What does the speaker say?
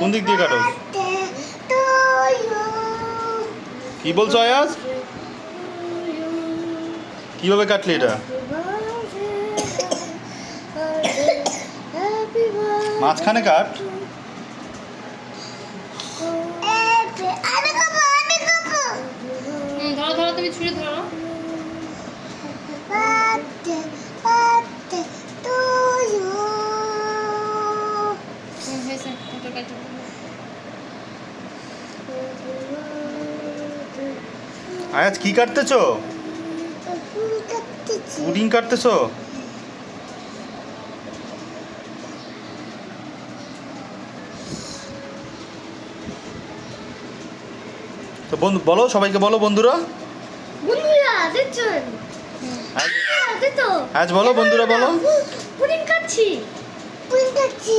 কোন দিক দিয়ে কাটো? কি বলছো আয়াজ? কীভাবে কাটলি এটা? মাঝখানে কাট। ধরো ধরো তুমি ছুঁড়ে ধরো। কাটো। আয়াজ কি কাটতেছো? পুডিং কাটতেছো? তো বন্ধু বলো সবাইকে বলো বন্ধুরা। বন্ধুরা দেখছেন আজ দেখো। আজ বলো বন্ধুরা বলো। পুডিং খাচ্ছি পুডিং খাচ্ছি